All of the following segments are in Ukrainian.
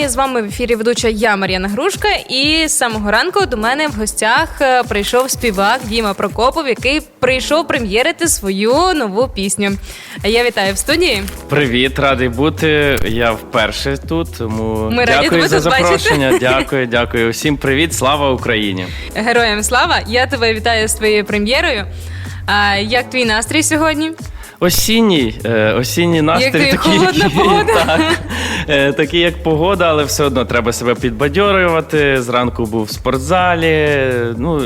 Сьогодні з вами в ефірі ведуча я Мар'яна Грушка, і з самого ранку до мене в гостях е, прийшов співак Діма Прокопов, який прийшов прем'єрити свою нову пісню. Я вітаю в студії. Привіт, радий бути. Я вперше тут. Тому Ми дякую тебе за тут бачити. запрошення. Дякую, дякую. Всім привіт, слава Україні. Героям слава! Я тебе вітаю з твоєю прем'єрою. Як твій настрій сьогодні? Осінній, е, осінній настрій Як ти, такий, холодна погода? так, е, такий, як погода, але все одно треба себе підбадьорювати. Зранку був в спортзалі. Ну,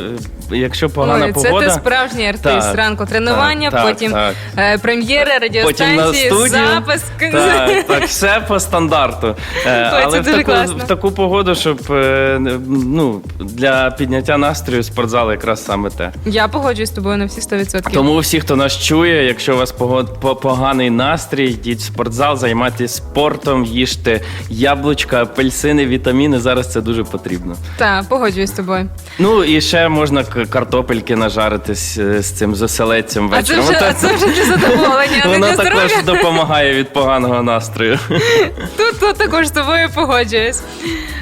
якщо погана Ой, це погода. ти справжній артист. Так, Ранку тренування, так, потім так. е, прем'єра, Потім на радіостанції, студію. запис. Так, так, все по стандарту. Е, Ой, це Але в дуже таку, класно. в таку погоду, щоб е, ну, для підняття настрою спортзал якраз саме те. Я погоджуюсь з тобою на всі 100%. Тому всі, хто нас чує, якщо у вас погод- по- поганий настрій, йдіть в спортзал, займайтесь спортом, їжте яблучка, апельсини, вітаміни. Зараз це дуже потрібно. Так, погоджуюсь з тобою. Ну і ще можна картопельки нажарити з, з цим з оселедцем А це вечором. вже, а це вже для задоволення, а не Воно для також здоров'я. допомагає від поганого настрою. Тут, тут також з тобою погоджуюсь.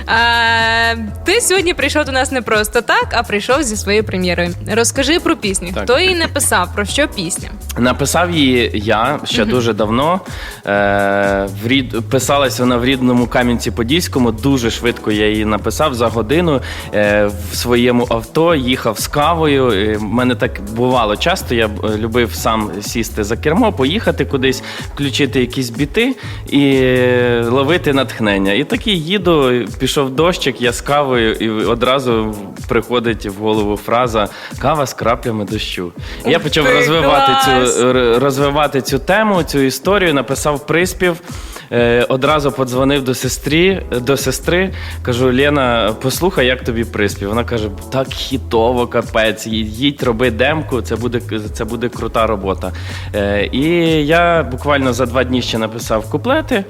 А, ти сьогодні прийшов до нас не просто так, а прийшов зі своєю прем'єрою. Розкажи про пісню. Так. Хто її написав? Про що пісня? Написав її я ще дуже давно. Е, в рід... Писалась вона в рідному Кам'янці-Подільському. Дуже швидко я її написав за годину е, в своєму авто, їхав з кавою. В мене так бувало часто. Я е, любив сам сісти за кермо, поїхати кудись, включити якісь біти і ловити натхнення. І такий їду, пішов дощик, я з кавою, і одразу приходить в голову фраза Кава з краплями дощу. І я почав ти, розвивати цю розвивати цю тему, цю історію, написав приспів. Е, одразу подзвонив до сестрі, до сестри. Кажу: Лена, послухай, як тобі приспів. Вона каже: так хітово, капець, їдь, роби демку, це буде, це буде крута робота. Е, і я буквально за два дні ще написав куплети.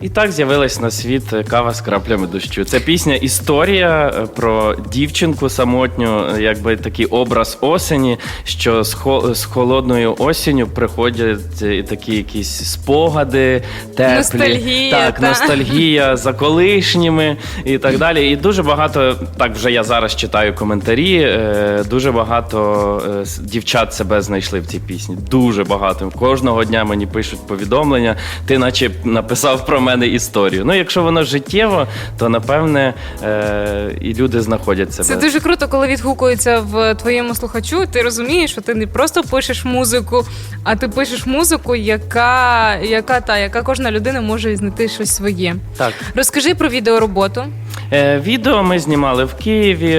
І так з'явилась на світ кава з краплями дощу. Це пісня історія про дівчинку самотню, якби такий образ осені, що з холодною осінню приходять е, такі якісь спогади, теплі, Ностальгія, так, та. ностальгія за колишніми і так далі. І дуже багато, так вже я зараз читаю коментарі. е, Дуже багато е, дівчат себе знайшли в цій пісні. Дуже багато. Кожного дня мені пишуть повідомлення. Ти, наче, написав про мене історію. Ну, якщо воно життєво, то напевне е, і люди знаходять себе. Це дуже круто, коли відгукується в твоєму слухачу. Ти розумієш, що ти не просто пишеш музику, а ти пишеш музику, яка, яка та яка кожна людина може знайти щось своє. Так. Розкажи про відеороботу. Е, відео ми знімали в Києві.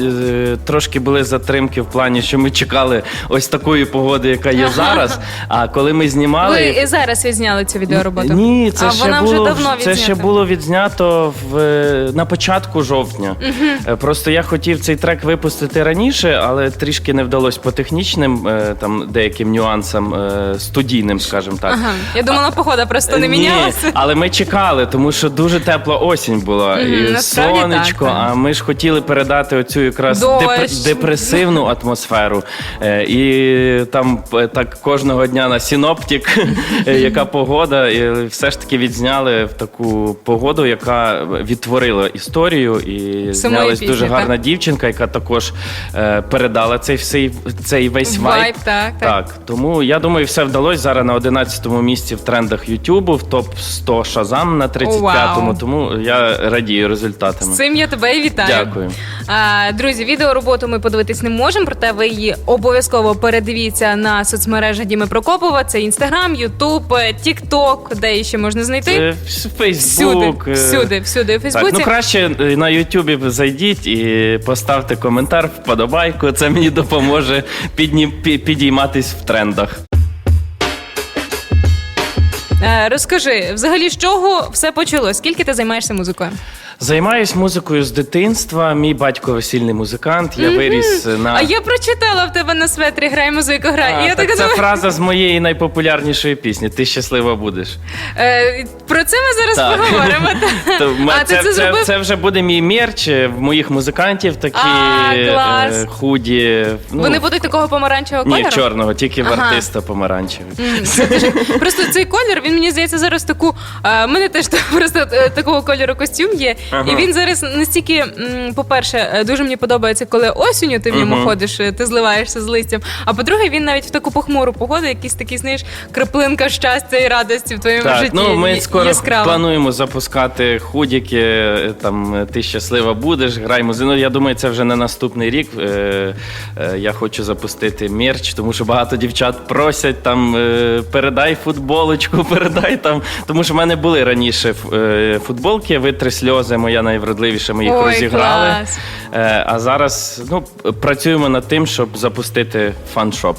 е, Трошки були затримки в плані, що ми чекали ось такої погоди, яка є зараз. А коли ми знімали. Ви і зараз відзняли цю відеороботу? Ні, це а ще вона було вже давно це ще відзнята. було відзнято в на початку жовтня. Е, Просто я хотів цей трек випустити раніше, але трішки не вдалося по технічним е, там деяким нюансам е, студійним, скажімо так. Ага. Я думала, погода просто не Ні, мінялася. але ми чекали, тому що дуже тепла осінь була. Мгм, і насправді сонечко, так, так. а ми ж хотіли передати оцю якраз Дощ. депресивну атмосферу. Е, І там е, так кожного дня на синоптик, е, яка погода, і все ж таки відзняли в таку погоду, яка відтворила історію. І Самої знялась пісні, дуже так? гарна дівчинка, яка також е, передала цей всей цей весь вайб. Вайб, так, так. Так, тому я думаю, все вдалося зараз на 11-му місці в трендах Ютубу, в топ 100 Шазам на 35-му. Вау. Тому я радію результатами. З цим я тебе і вітаю. Дякую. А, друзі, відеороботу ми подивитись не можемо, проте ви її обов'язково передивіться на соцмережах Діми Прокопова. Це інстаграм, Ютуб, Тікток, де її ще можна знайти. Це Фейсбук. Всюди, е, всюди, всюди. У Так, ну краще е, на Ютубі зайдіть і поставте коментар, вподобайку. Це мені допоможе підні, підійматись в трендах. Е, розкажи, взагалі, з чого все почалось? Скільки ти займаєшся музикою? Займаюсь музикою з дитинства. Мій батько весільний музикант. Я виріс е, на А я прочитала в тебе на светрі грай музику, грай. А, і я так така це думаю, фраза з моєї найпопулярнішої пісні. Ти щаслива будеш. е, про це ми зараз Так. поговоримо. та. То м- А ти це, це це, зробив? це вже буде мій мерч е, в моїх музикантів. Такі А, клас. е, худі. Ну, Вони будуть такого помаранчевого ні, кольору? чорного, тільки в Ага. артиста помаранчевий. Просто цей колір, він мені здається зараз таку. У мене теж та- просто е, такого кольору костюм є. Ага. І він зараз настільки, м, по-перше, е, дуже мені подобається, коли осінню ти в ньому Мгм. ходиш, е, ти зливаєшся з листям. А по-друге, він навіть в таку похмуру погоду, якийсь такий, знаєш, краплинка щастя і радості в твоєму Так, житті. ну ми скоро яскрава. плануємо запускати худіки. е, Там е, ти щаслива будеш, грай музику. Ну, я думаю, це вже на наступний рік. Е, е, Я хочу запустити мерч, тому що багато дівчат просять там е, передай футболочку, передай там. Тому що в мене були раніше ф- е, футболки, витри сльози, моя найвродливіша, ми їх Ой, розіграли. клас. Е, А зараз ну, працюємо над тим, щоб запустити фан-шоп.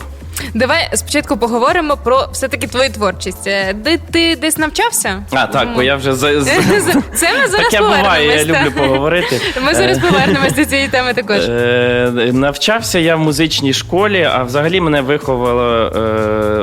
Давай спочатку поговоримо про все-таки твою творчість. Де ти десь навчався? А, так, бо я вже за, за... Це ми зараз таке буває, я повернемось, та. люблю поговорити. Ми зараз Е, повернемось до цієї теми також. Е, навчався я в музичній школі, а взагалі мене виховала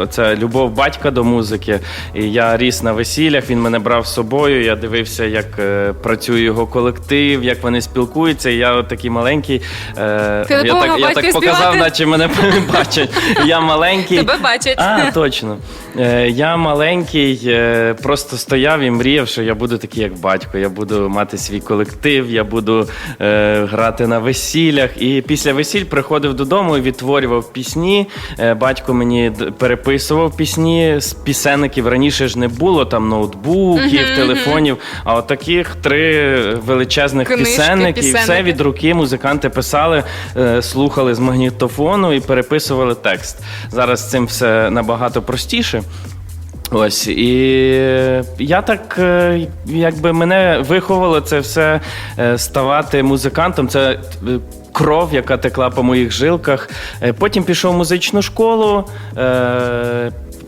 е, ця любов батька до музики. І я ріс на весіллях, він мене брав з собою. Я дивився, як е, працює його колектив, як вони спілкуються. І я от такий маленький. Е, Ти я допомагав так, я батькові так показав, співати? наче мене бачать. Я маленький. Тебе бачать. А, точно. Е, я маленький, е, просто стояв і мріяв, що я буду такий, як батько. Я буду мати свій колектив, я буду е, грати на весіллях. І після весіль приходив додому і відтворював пісні. Е, батько мені д- переписував пісні з пісенників. Раніше ж не було там ноутбуків, телефонів. А от таких три величезних Книжки, пісенники, і все пісенники. від руки музиканти писали, е, слухали з магнітофону і переписували текст. Зараз цим все набагато простіше. Ось і я так, е, якби мене виховало це все е, ставати музикантом. Це е, кров, яка текла по моїх жилках. Потім пішов в музичну школу.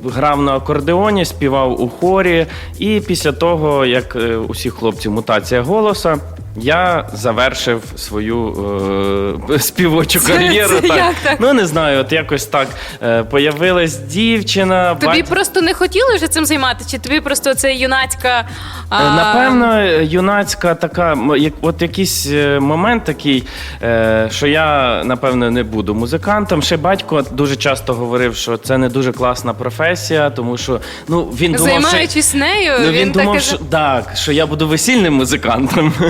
Грав на акордеоні, співав у хорі, і після того, як усіх хлопців мутація голоса, я завершив свою е, співочу кар'єру. це так. як так? Ну не знаю, от якось так е, появилась дівчина. Тобі бать- просто не хотіли вже цим займатися, чи тобі просто це юнацька. Е, а, Напевно, юнацька така, як от якийсь е, момент такий, е, що я напевно не буду музикантом. Ще батько дуже часто говорив, що це не дуже класна професія, тому що ну він думав, що, нею, Ну, він, він, думав, і що так, що я буду весільним музикантом.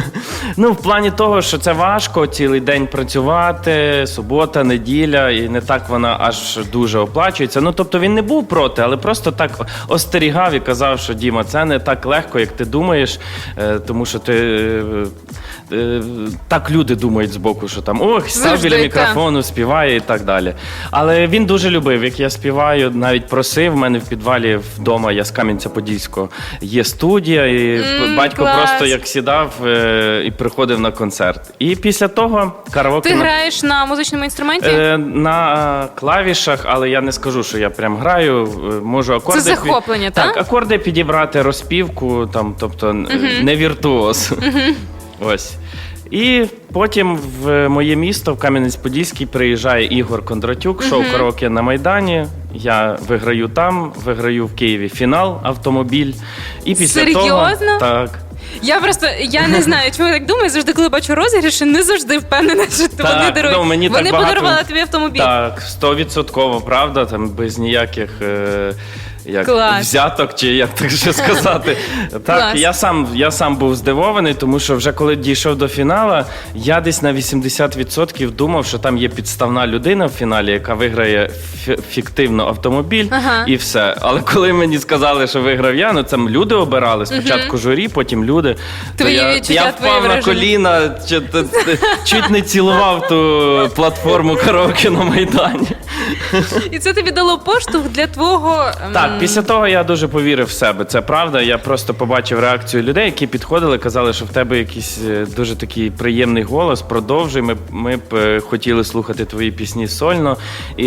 ну, в плані того, що це важко цілий день працювати, субота, неділя, і не так вона аж дуже оплачується. Ну тобто він не був проти, але просто так остерігав і казав, що Діма, це не так легко, як ти думаєш, е, тому що ти. е, е, Так люди думають збоку, що там ох, став Завжди, біля та. мікрофону, співає і так далі. Але він дуже любив, як я співаю, навіть просив. У мене в підвалі вдома, я з Кам'янця-Подільського, є студія, і М, батько клас. просто як сідав е, і приходив на концерт. І після того караоке Ти на- граєш на музичному інструменті? Е, на клавішах, але я не скажу, що я прям граю. Е, Можу акорди Це захоплення, пі- та? так? акорди підібрати, розпівку, там, тобто н- не віртуоз. Ось. І потім в моє місто, в Кам'янець-Подільський, приїжджає Ігор Кондратюк, шоу караоке на Майдані. Я виграю там, виграю в Києві фінал автомобіль. І після того Серйозно? так. Я просто я не знаю, чому я так думаю. Завжди, коли бачу розіграші, не завжди впевнена, що Так, вони дарують. ну, мені вони так багато- подарували тобі автомобіль. Так, стовідсотково, правда, там без ніяких. Е- як Клас. взяток, чи як так ще сказати. Так, Клас. я сам, я сам був здивований, тому що вже коли дійшов до фіналу, я десь на 80% думав, що там є підставна людина в фіналі, яка виграє фі- фіктивно автомобіль Ага. і все. Але коли мені сказали, що виграв я, ну там люди обирали. Спочатку журі, потім люди. Твої то я, відчуття, я твої впав на коліна, чи- чуть не цілував ту платформу караоке на Майдані. І це тобі дало поштовх для твого ем, Так, після того я дуже повірив в себе. Це правда. Я просто побачив реакцію людей, які підходили, казали, що в тебе якийсь е, дуже такий приємний голос. Продовжуй. Ми, б- ми б е, хотіли слухати твої пісні сольно. І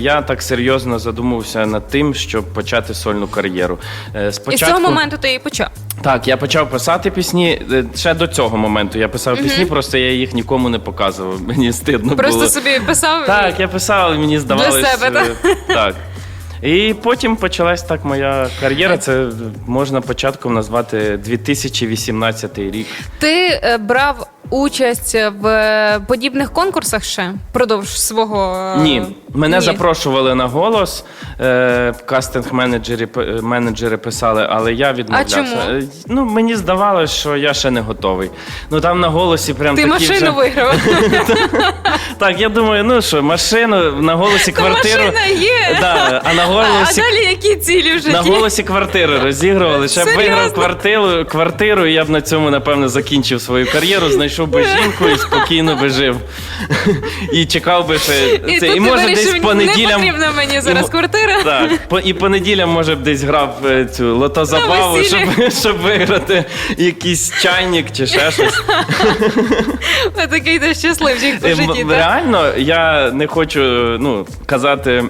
я так серйозно задумався над тим, щоб почати сольну кар'єру. Е, І з Спочатку, цього моменту ти і почав. Так, я почав писати пісні. е, Ще до цього моменту я писав пісні, просто я їх нікому не показував. Мені стидно Просто було. собі писав. Так, я писав, але мені здавалося. себе, так. І потім почалась так моя кар'єра. Це можна початком назвати 2018 рік. Ти е, брав участь в е, подібних конкурсах ще продовж свого. е, Ні, мене Ні. запрошували на голос. Е, кастинг-менеджери п- менеджери писали, але я відмовлявся. чому? Е, Ну мені здавалося, що я ще не готовий. Ну там на голосі прям Ти такі машину вже... виграв. Так, я думаю, ну що, машину на голосі квартиру. Машина є. Да, а на а голосі далі які цілі в житті? На голосі квартири розігрували. Ще б Серйозно? виграв квартиру, квартиру, і я б на цьому, напевно, закінчив свою кар'єру, знайшов би жінку і спокійно би жив. І чекав би ще І це. тут І ти може вирішив, десь понеділям. не потрібна мені зараз мо- квартира. Так, по- і понеділям, може б десь грав е, цю лотозабаву, щоб, щоб виграти якийсь чайник чи ще щось. Такий ти щасливчик по Е, житті. Реально, я не хочу ну, казати.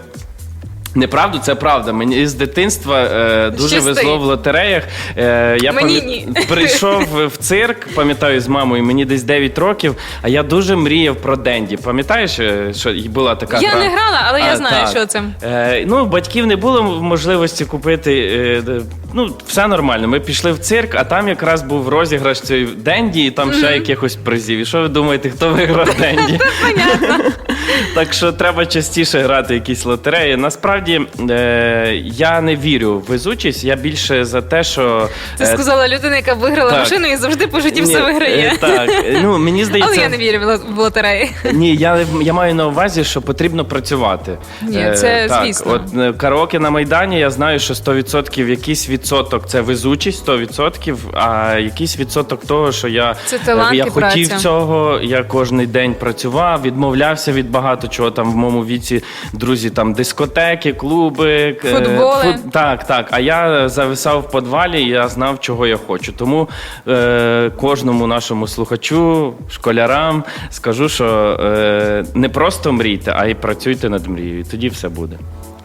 Неправду, це правда. Мені з дитинства е, дуже везло в лотереях. Е, я Мені пам'ят- ні. прийшов в цирк, пам'ятаю, з мамою, мені десь 9 років, а я дуже мріяв про Денді. Пам'ятаєш, е, що була така Я гра? не грала, але я знаю, так. що це. Е, ну, батьків не було можливості купити. Е, ну, все нормально. Ми пішли в цирк, а там якраз був розіграш цієї Денді, і там ще якихось призів. І що ви думаєте, хто виграв Денді? Так що треба частіше грати якісь лотереї. Насправді е, я не вірю в везучість, я більше за те, що. Це е, сказала людина, яка виграла так. машину і завжди по житті ні, все виграє. е, Так, е, ну мені Але я не вірю в ло- в лотереї. Ні, я, я маю на увазі, що потрібно працювати. Ні, Е, це так, звісно. От е, караоке на Майдані, я знаю, що 100% якийсь відсоток це везучість, 100%, а якийсь відсоток того, що я, Це талант е, я і хотів праця. цього, я кожен день працював, відмовлявся від багато чого там в моєму віці, друзі, там дискотеки, клуби, е, Футболи. фут- так, так. А я зависав в подвалі, і я знав, чого я хочу. Тому е, кожному нашому слухачу, школярам скажу, що е, не просто мрійте, а й працюйте над мрією. І тоді все буде.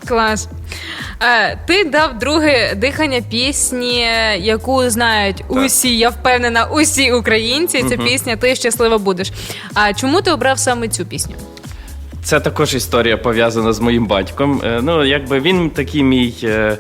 Клас. Е, ти дав друге дихання пісні, яку знають усі, я впевнена, усі українці. Ця пісня Ти щаслива будеш. А чому ти обрав саме цю пісню? Це також історія пов'язана з моїм батьком. Е, ну, якби він такий мій, е,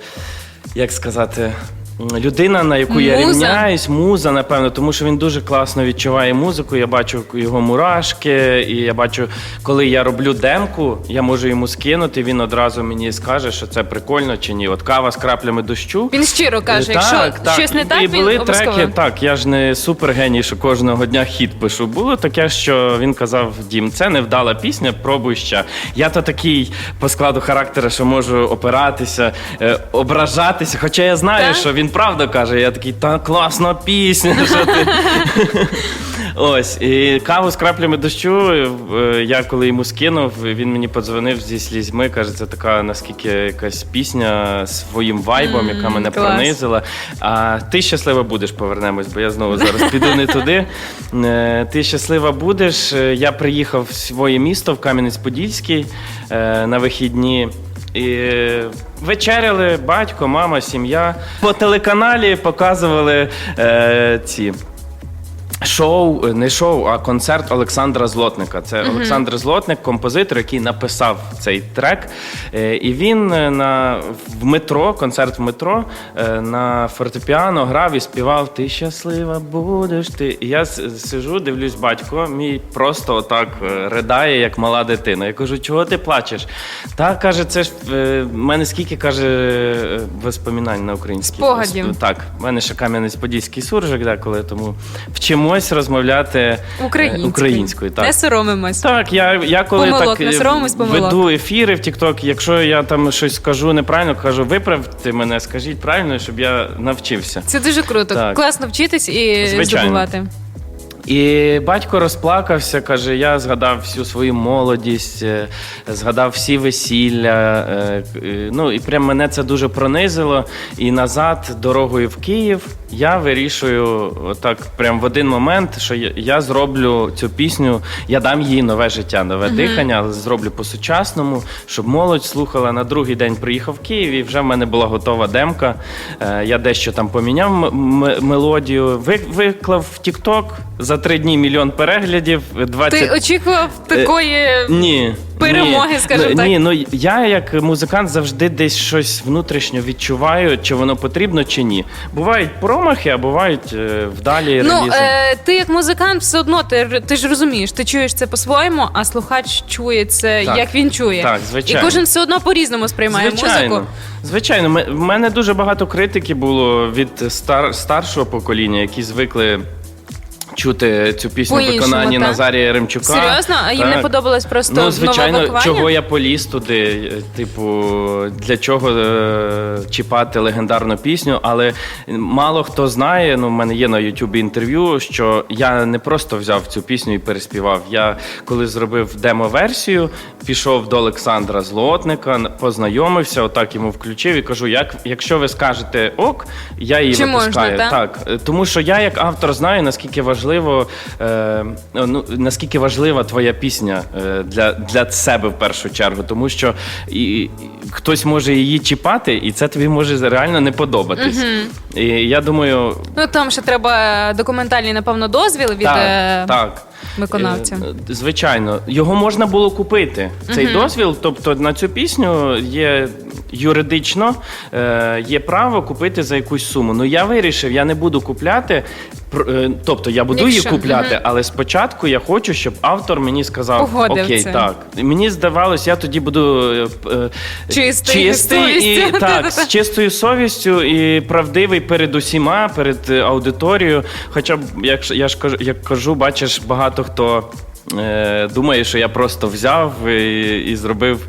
як сказати. Людина, на яку я Муза. рівняюсь, муза, напевно, тому що він дуже класно відчуває музику. Я бачу його мурашки, і я бачу, коли я роблю демку, я можу йому скинути. Він одразу мені скаже, що це прикольно чи ні. От кава з краплями дощу. Він щиро каже, Е, якщо щось не І так, були він обов'язково. треки. Так, я ж не супергеній, що кожного дня хіт пишу. Було таке, що він казав: Дім, це невдала пісня, пробуй ще. Я то такий по складу характеру, що можу опиратися, е, ображатися. Хоча я знаю, Так? що він правду каже. Я такий, та класна пісня. Що ти? Ось, і каву з краплями дощу. е, Я коли йому скинув, він мені подзвонив зі слізьми. Каже, це така наскільки якась пісня своїм вайбом, яка мене клас. пронизила. А ти щаслива будеш, повернемось, бо я знову зараз піду не туди. Е, Ти щаслива будеш. Е, Я приїхав в своє місто в Кам'янець-Подільський на вихідні. І вечеряли батько, мама, сім'я. По телеканалі показували е, ці. Шоу, не шоу, а концерт Олександра Злотника. Це Олександр Злотник, композитор, який написав цей трек. Е, І він е, на в метро, концерт в метро е, на фортепіано грав і співав Ти щаслива будеш ти. І я сижу, дивлюсь, батько, мій просто отак е, ридає, як мала дитина. Я кажу, чого ти плачеш? Та каже, це ж е, в мене скільки каже е, воспоминань на українській. Спогадів. Так, в мене ще Кам'янець-Подільський суржик деколи, тому вчимось розмовляти е, Українською. українською. Так. Не соромимось. Так, я, я коли Помилок, так не е, соромимось помилок. веду ефіри в TikTok, якщо я там щось скажу неправильно, кажу, виправте мене, скажіть правильно, щоб я навчився. Це дуже круто. Так. Класно вчитись і Звичайно. здобувати. І батько розплакався, каже: я згадав всю свою молодість, е, згадав всі весілля. Ну і прям мене це дуже пронизило. І назад, дорогою в Київ, я вирішую так прям в один момент, що я, я зроблю цю пісню, я дам їй нове життя, нове дихання, але зроблю по-сучасному, щоб молодь слухала. На другий день приїхав в Київ і вже в мене була готова демка. Е, я дещо там поміняв м- м- мелодію, ви, виклав в TikTok за три дні мільйон переглядів. 20... Ти очікував такої. Ні. перемоги, скажімо ну, так. Ні, ну я як музикант завжди десь щось внутрішньо відчуваю, чи воно потрібно, чи ні. Бувають промахи, а бувають е, вдалі Ну, релізи. е, ти як музикант, все одно ти, ти ж розумієш, ти чуєш це по-своєму, а слухач чує це, Так. як він чує. Так, звичайно. І кожен все одно по-різному сприймає Звичайно, музику. звичайно. Ме- В мене дуже багато критики було від стар, старшого покоління, які звикли чути цю пісню в По-іншому, виконанні так? Назарія Ремчука. Серйозно? А їм не Так. подобалось просто Ну, нове звичайно, чого я поліз туди. е, Типу, для чого е, чіпати легендарну пісню, але мало хто знає. Ну, в мене є на Ютубі інтерв'ю, що я не просто взяв цю пісню і переспівав. Я коли зробив демо-версію, пішов до Олександра Злотника, познайомився, отак йому включив і кажу: як, якщо ви скажете ок, я її Чи можна, випускаю. та? так, е, тому що я як автор знаю, наскільки важливо, е, ну, наскільки важлива твоя пісня е, для, для себе в першу чергу, тому що і, і хтось може її чіпати, і це тобі може реально не подобатись. І я думаю, Ну там ще треба документальний, напевно, дозвіл від так, е, так. Виконавця. Е, Звичайно, його можна було купити. Цей дозвіл, тобто на цю пісню є юридично е, є право купити за якусь суму. Ну я вирішив, я не буду купляти. пр- е, Тобто я буду Якщо- її купляти, мгм. але спочатку я хочу, щоб автор мені сказав Погодив окей, це. так. Мені здавалось, я тоді буду е, е, Чистий, чистий і совістю. так, з чистою совістю і правдивий перед усіма, перед е, аудиторією. Хоча б як ж- я ж кажу, як кажу, бачиш, багато хто е, думає, що я просто взяв і, і зробив.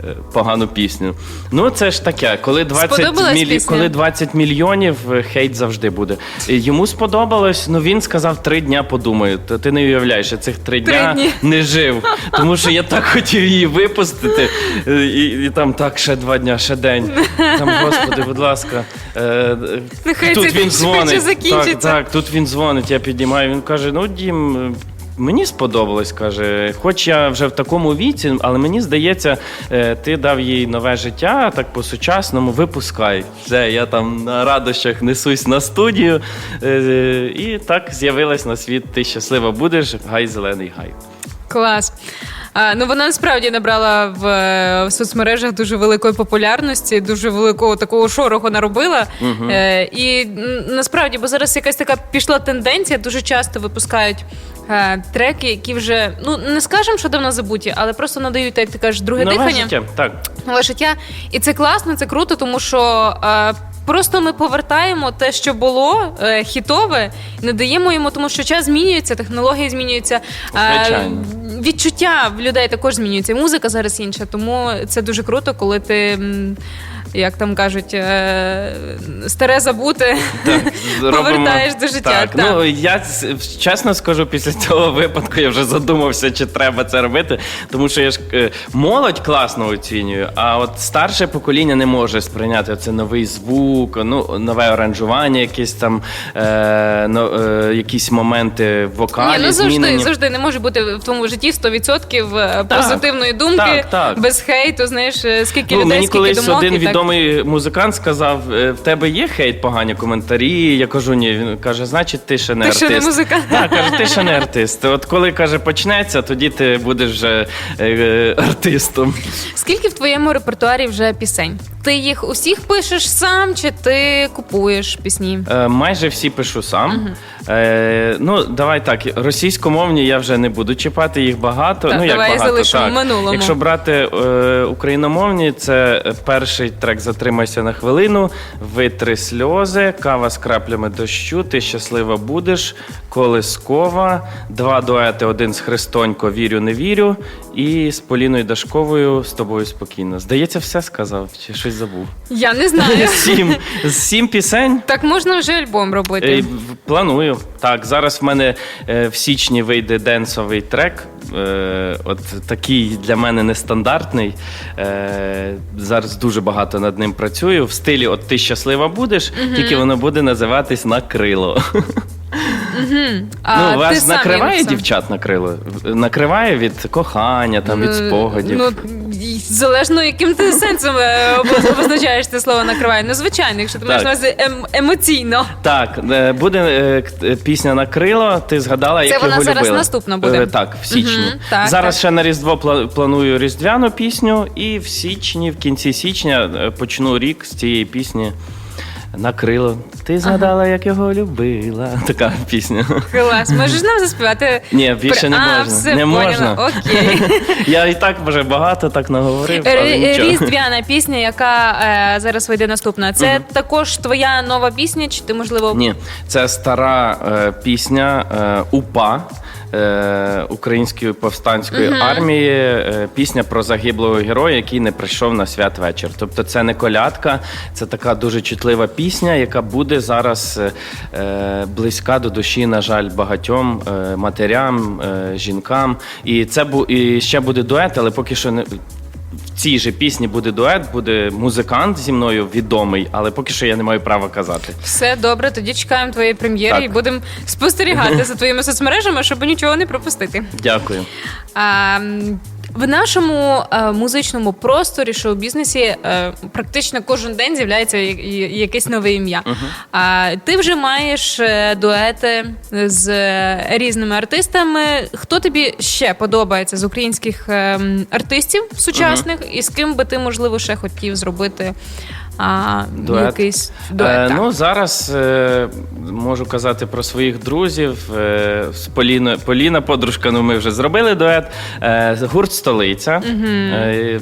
е, Погану пісню. Ну, це ж таке. Коли 20, Сподобалась мілі... пісня? коли 20 мільйонів, е, хейт завжди буде. І Йому сподобалось, ну він сказав три дня подумаю. То ти не уявляєш, я цих три, Три дня дні. не жив. Тому що я так хотів її випустити. е, І, і там так, ще два дня, ще день. Там, господи, будь ласка. Е, Нехай тут це він швидше дзвонить. закінчиться. Так, так, тут він дзвонить, я піднімаю. Він каже: ну, Дім. Мені сподобалось, каже, хоч я вже в такому віці, але мені здається, е, ти дав їй нове життя, так по-сучасному, випускай. Все, я там на радощах несусь на студію. е, І так з'явилась на світ Ти щаслива будеш, гай зелений гай. Клас. А, ну вона насправді набрала в, е, в соцмережах дуже великої популярності, дуже великого такого шороху наробила. Е, і насправді, бо зараз якась така пішла тенденція, дуже часто випускають. Е, Треки, які вже ну не скажемо, що давно забуті, але просто надають, як ти кажеш, друге Нове дихання. життя, так. нове життя. І це класно, це круто, тому що е, просто ми повертаємо те, що було е, хітове, не даємо йому, тому що час змінюється, технології змінюються. е, відчуття в людей також змінюється. і Музика зараз інша, тому це дуже круто, коли ти. Як там кажуть, е, старе забути, Так, повертаєш до життя. Так, так. ну я чесно скажу, після цього випадку я вже задумався, чи треба це робити. Тому що я ж е, молодь класно оцінюю, а от старше покоління не може сприйняти це новий звук, ну нове аранжування, якісь там е, ну, е, якісь моменти вокалі. Ні, ну завжди, змінені. завжди не може бути в твоєму житті 100% е, позитивної думки, так, без хейту. Знаєш, скільки Ну, людей, мені скільки думок. один так. Відомий музикант сказав: «Е, в тебе є хейт, погані коментарі. Я кажу, ні. Він каже, значить, ти ще не Ти артист. ще не музикант. Так, каже, ти ще не артист. От коли каже, почнеться, тоді ти будеш вже е, е, артистом. Скільки в твоєму репертуарі вже пісень? Ти їх усіх пишеш сам, чи ти купуєш пісні? Е, майже всі пишу сам. Е, ну, давай так, російськомовні я вже не буду чіпати, їх багато. Так, ну, як давай багато, залишимо так. в минулому. Якщо брати е, україномовні, це перший трек Затримайся на хвилину, витри сльози, кава з краплями дощу, ти щаслива будеш, колискова, два дуети, один з Христонько, вірю, не вірю. І з Поліною Дашковою з тобою спокійно. Здається, все сказав, чи щось забув. Я не знаю. Сім, сім пісень. Так можна вже альбом Е, робити. в- Планую. Так, зараз в мене е, в січні вийде денсовий трек. Е, От такий для мене нестандартний. Е, Зараз дуже багато над ним працюю. В стилі От ти щаслива будеш, тільки воно буде називатись на крило. А ну, ти вас сам накриває сам? дівчат на крило? Накриває від кохання, там, від Е, спогадів. Ну, і залежно, яким ти сенсом е, обоз- обозначаєш це слово накриває. Ну, звичайно, якщо ти маєш Так. на увазі ем- емоційно. Так, е, буде е, к- е, пісня на крило. Ти згадала, Це як вона його зараз любила. наступна буде. Е, Так, в січні. Мгм, так, зараз так. ще на Різдво пла- планую різдвяну пісню, і в січні, в кінці січня, е, почну рік з цієї пісні. На крило. Ти згадала, як його любила. Така пісня. Клас. Можеш нам заспівати? Ні, більше не а, можна. Все, не поняла. можна. Окей. Я і так вже багато так наговорив. але Р- нічого. Різдвяна пісня, яка е, зараз вийде наступна. Це також твоя нова пісня, чи ти можливо Ні, це стара е, пісня е, УПА. Е, Української повстанської армії е, пісня про загиблого героя, який не прийшов на святвечір. Тобто це не колядка, це така дуже чутлива пісня, яка буде зараз е, е, близька до душі, на жаль, багатьом е, матерям, е, жінкам. І це бу і ще буде дует, але поки що не. Цій же пісні буде дует, буде музикант зі мною відомий, але поки що я не маю права казати. все добре? Тоді чекаємо твоєї прем'єри Так. і будемо спостерігати за твоїми соцмережами, щоб нічого не пропустити. Дякую. А, м, в нашому е, музичному просторі, шоу-бізнесі, е, практично кожен день з'являється я- я- якесь нове ім'я. А, ти вже маєш е, дуети з е, різними артистами. Хто тобі ще подобається з українських е, м, артистів сучасних, і з ким би ти, можливо, ще хотів зробити а, Дует. якийсь дует? Е, так. ну зараз е, можу казати про своїх друзів. Е, з Поліно, Поліна, подружка, ну ми вже зробили дует. Е, гурт столиця. Е,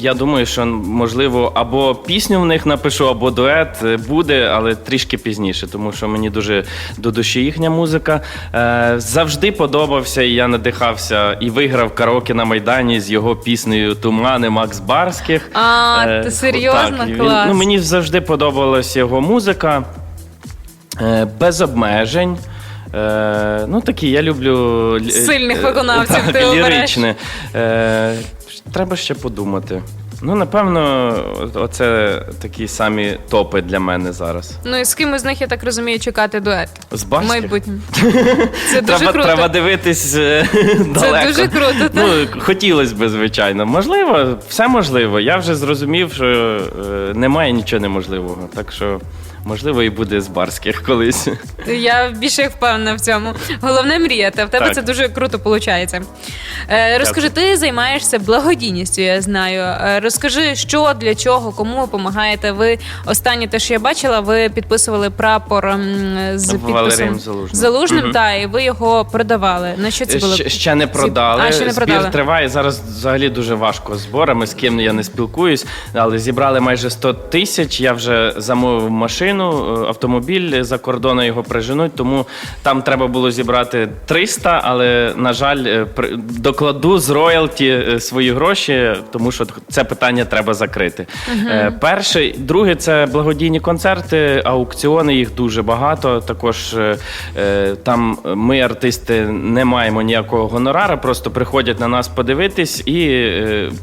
я думаю, що можливо або пісню в них напишу, або дует е, буде, але трішки пізніше, тому що мені дуже до душі їхня музика. Е, завжди подобався, і я надихався і виграв караоке на Майдані з його піснею Тумани Макс Барських. А, Е, ти серйозно? так, він- Клас. ну, мені завжди подобалась його музика без обмежень. Е, ну, такі, я люблю Сильних виконавців так, ти ліричне. Е, треба ще подумати. Ну, напевно, оце такі самі топи для мене зараз. Ну і з ким із них, я так розумію, чекати дует. З Барських? майбутньому. Це дуже Треба, круто. треба дивитись е, Це далеко. дуже круто. так. Ну, хотілося б, звичайно. Можливо, все можливо. Я вже зрозумів, що е, немає нічого неможливого. Так що, можливо, і буде з барських колись. Я більше впевнена в цьому. Головне мріяти. В тебе Так. це дуже круто виходить. Е, розкажи, ти займаєшся благодійністю, я знаю. Е, розкажи, що для чого, кому ви допомагаєте. Ви останнє те, що я бачила, ви підписували прапор з Валерієм Залужним. Залужним, Мгм. та, і ви його продавали. На що це було? Ще, ще не продали. А, ще не продали. Збір триває. Зараз взагалі дуже важко з зборами, з ким я не спілкуюсь. Але зібрали майже 100 тисяч. Я вже замовив машину, е, автомобіль за кордону його приженуть, тому там треба було зібрати 300, але, на жаль, е, докладу з роялті е, свої гроші, тому що це питання треба закрити. Е, Перше, друге це благодійні концерти, аукціони, їх дуже багато. Також там ми, артисти, не маємо ніякого гонорара, просто приходять на нас подивитись і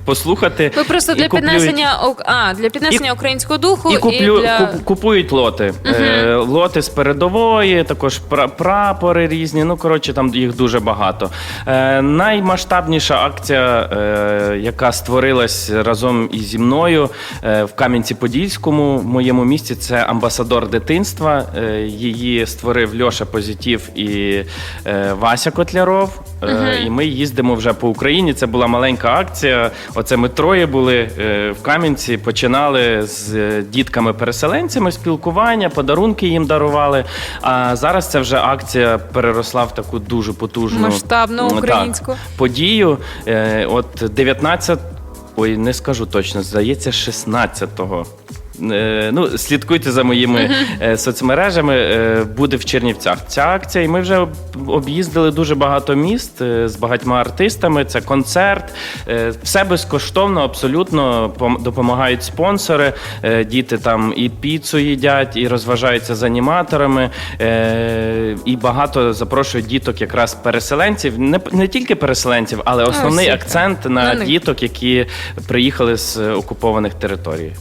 послухати. Ви просто для куплюють- піднесення а, для піднесення українського духу і куплю, для... купують лоти. Е, лоти з передової, також пра- прапори різні. Ну, коротше, там їх дуже багато. Е, наймасштабніша акція, е, яка створилась разом із зі мною е, в Кам'янці-Подільському, в моєму місті, це амбасадор дитинства. Е, її створив Льоша Позитів і е, Вася Котляров. Е, І ми їздимо вже по Україні. Це була маленька акція. Оце ми троє були е, в Кам'янці, починали з е, дітками-переселенцями спілкування, подарунки їм дарували. А зараз це вже акція переросла в таку дуже потужну Масштабну м, так, українську. подію. Е, От 19, ой, не скажу точно, здається, 16 е, ну, слідкуйте за моїми е, соцмережами. е, Буде в Чернівцях ця акція, і ми вже об'їздили дуже багато міст е, з багатьма артистами. Це концерт, е, все безкоштовно, абсолютно пом- допомагають спонсори. Е, Діти там і піцу їдять, і розважаються з аніматорами. е, І багато запрошують діток, якраз переселенців, не, не тільки переселенців, але основний акцент на діток, які приїхали з е, окупованих територій.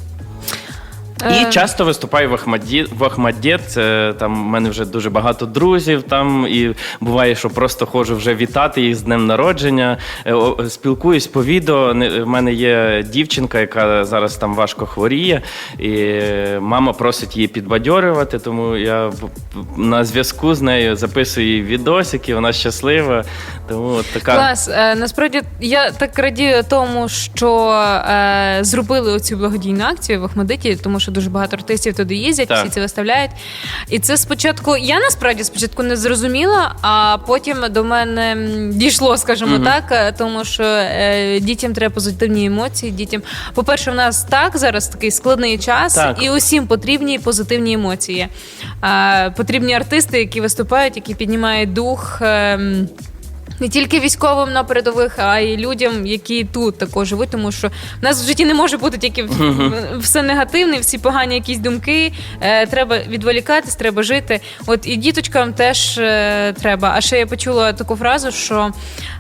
Е, І часто виступаю в Ахмаді, в Ахмадєт. Це там в мене вже дуже багато друзів. Там і буває, що просто ходжу вже вітати їх з днем народження. Е, Спілкуюсь по відео. В мене є дівчинка, яка зараз там важко хворіє, і е, мама просить її підбадьорювати. Тому я на зв'язку з нею записую їй відосики. Вона щаслива. Тому от така Клас. Е, насправді я так радію тому, що е, зробили оцю благодійну акцію в Ахмадиті, тому що дуже багато артистів туди їздять, Так. всі це виставляють. І це спочатку, я насправді спочатку не зрозуміла, а потім до мене дійшло, скажімо так, е, тому що е, дітям треба позитивні емоції. Дітям, по-перше, в нас так зараз такий складний час, Так. і усім потрібні позитивні емоції. Е, потрібні артисти, які виступають, які піднімають дух. ем, не тільки військовим на передових, а й людям, які тут також живуть, тому що в нас в житті не може бути тільки все негативне, всі погані якісь думки. Е, треба відволікатись, треба жити. От і діточкам теж е, треба. А ще я почула таку фразу, що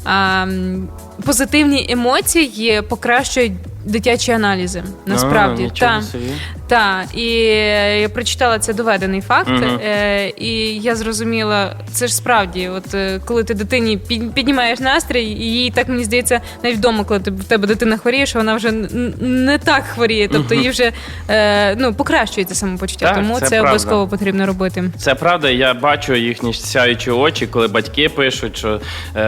м, позитивні емоції покращують дитячі аналізи. Насправді, так. Так, і я прочитала це доведений факт, е, і я зрозуміла, це ж справді, от е, коли ти дитині під- піднімаєш настрій, і їй так мені здається, навіть вдома, коли ти в тебе дитина хворіє, що вона вже не так хворіє, тобто їй вже е, ну, покращується самопочуття. Так, Тому це це, обов'язково потрібно робити. Це правда, я бачу їхні сяючі очі, коли батьки пишуть, що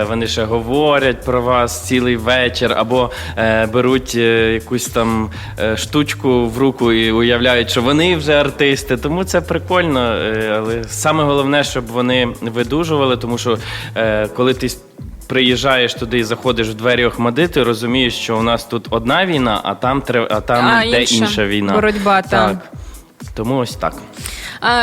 вони ще говорять про вас цілий вечір, або е, беруть е, якусь там е, штучку в руку і уявляють, що вони вже артисти. Тому це прикольно. е, але саме головне, щоб вони видужували, тому що е, коли ти. Приїжджаєш туди і заходиш в двері Охмади, ти розумієш, що у нас тут одна війна, а там а там А, йде інша. інша війна. Боротьба, так. так. Тому ось так.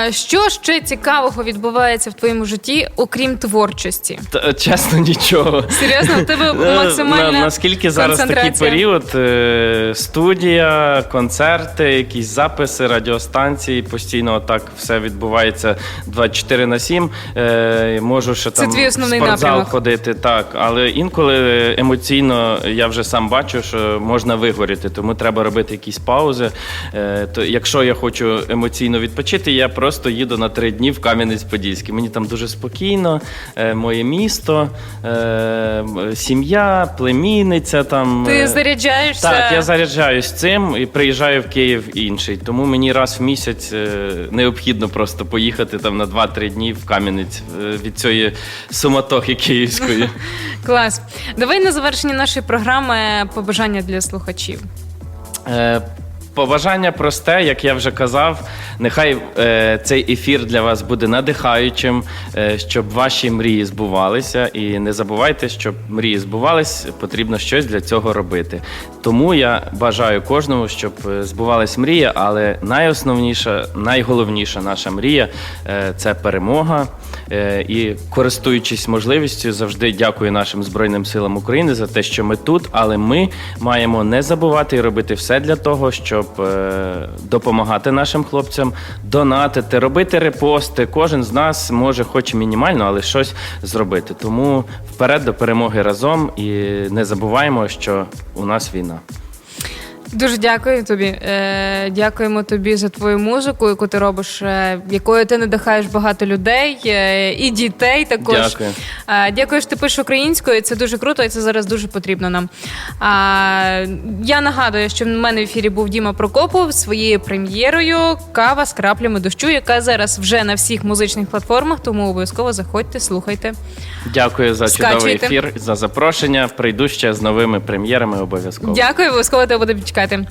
Що ще цікавого відбувається в твоєму житті, окрім творчості? Та, чесно, нічого. Серйозно, в тебе Е, максимальна на- наскільки зараз такий період, е, студія, концерти, якісь записи, радіостанції, постійно так все відбувається 24 на 7. Е, можу ще Це там твій основний спортзал напрямок. ходити, так. Але інколи емоційно я вже сам бачу, що можна вигоріти, тому треба робити якісь паузи. То якщо я хочу емоційно відпочити, я просто їду на три дні в Кам'янець-Подільський. Мені там дуже спокійно, е, моє місто, е, сім'я, племінниця. Там, Ти е, заряджаєшся. так, я заряджаюсь цим і приїжджаю в Київ інший. Тому мені раз в місяць необхідно просто поїхати там на 2-3 дні в Кам'янець від цієї суматохи київської. Клас. Давай на завершення нашої програми побажання для слухачів. Побажання просте, як я вже казав. Нехай е, цей ефір для вас буде надихаючим, е, щоб ваші мрії збувалися. І не забувайте, щоб мрії збувались, потрібно щось для цього робити. Тому я бажаю кожному, щоб е, збувалась мрія, але найосновніша, найголовніша наша мрія е, це перемога. Е, І користуючись можливістю, завжди дякую нашим Збройним силам України за те, що ми тут, але ми маємо не забувати і робити все для того, щоб е, допомагати нашим хлопцям, донатити, робити репости. Кожен з нас може, хоч мінімально, але щось зробити. Тому вперед до перемоги разом і не забуваємо, що у нас війна. Дуже дякую тобі. Е, дякуємо тобі за твою музику, яку ти робиш, е, якою ти надихаєш багато людей е, і дітей також. Дякую. Е, дякую, що ти пишеш українською. Це дуже круто, і це зараз дуже потрібно нам. Я нагадую, що в мене в ефірі був Діма Прокопов своєю прем'єрою Кава з краплями дощу, яка зараз вже на всіх музичних платформах, тому обов'язково заходьте, слухайте. Дякую за чудовий Скачуйте. ефір, за запрошення. Прийду ще з новими прем'єрами обов'язково. Дякую, обов'язково тебе буду чекати.